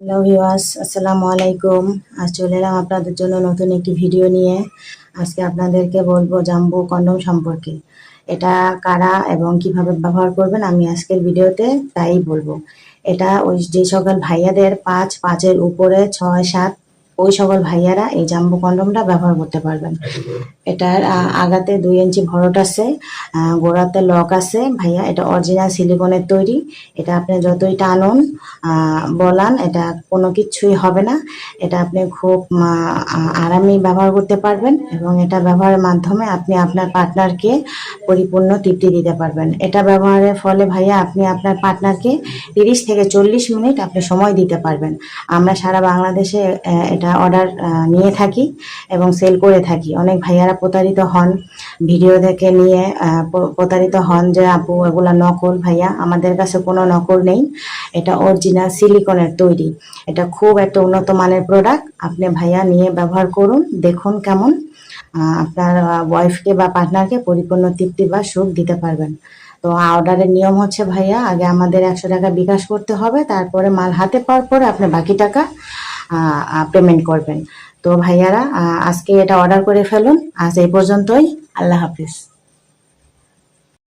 Hello ভিওয়াস আসসালামু আলাইকুম আজ চলে এলাম আপনাদের জন্য নতুন একটি ভিডিও নিয়ে। আজকে আপনাদেরকে বলব জাম্বু কন্ডম সম্পর্কে। এটা কারা এবং কীভাবে ব্যবহার করবেন আমি আজকের ভিডিওতে তাই বলব। এটা ওই যে সকল ভাইয়াদের পাঁচ, পাঁচের উপরে ছয়, সাত ওই সকল ভাইয়ারা এই জাম্বু কন্ডমটা ব্যবহার করতে পারবেন। এটার আগাতে দুই ইঞ্চি ভরট আছে গোড়াতে লক আছে। ভাইয়া, এটা অরিজিনাল সিলিকনের তৈরি। এটা আপনি যতই টানুন বলান, এটা কোনো কিছুই হবে না। এটা আপনি খুব আরামে ব্যবহার করতে পারবেন এবং এটা ব্যবহারের মাধ্যমে আপনি আপনার পার্টনারকে পরিপূর্ণ তৃপ্তি দিতে পারবেন। এটা ব্যবহারের ফলে ভাইয়া, আপনি আপনার পার্টনারকে তিরিশ থেকে চল্লিশ মিনিট আপনি সময় দিতে পারবেন। আমরা সারা বাংলাদেশে এটা অর্ডার নিয়ে থাকি এবং সেল করে থাকি। অনেক ভাইয়ারা প্রতারিত হন ভিডিও দেখে নিয়ে প্রতারিত হন যে, আপু, এগুলা নকল ভাইয়া, আমাদের কাছে কোনো নকল নেই। এটা অরিজিনাল সিলিকনের তৈরি। এটা খুব একটা উন্নত মানের প্রোডাক্ট আপনি ভাইয়া নিয়ে ব্যবহার করুন, দেখুন কেমন। আপনার ওয়াইফকে বা পার্টনারকে পরিপূর্ণ তৃপ্তি বা সুখ দিতে পারবেন। তো অর্ডারের নিয়ম হচ্ছে, ভাইয়া, আগে আমাদের একশো টাকা বিকাশ করতে হবে, তারপরে মাল হাতে পাওয়ার পরে আপনি বাকি টাকা পেমেন্ট করবেন। তো ভাইয়ারা আজকে এটা অর্ডার করে ফেলুন। আজ এই পর্যন্তই। আল্লাহ হাফিজ।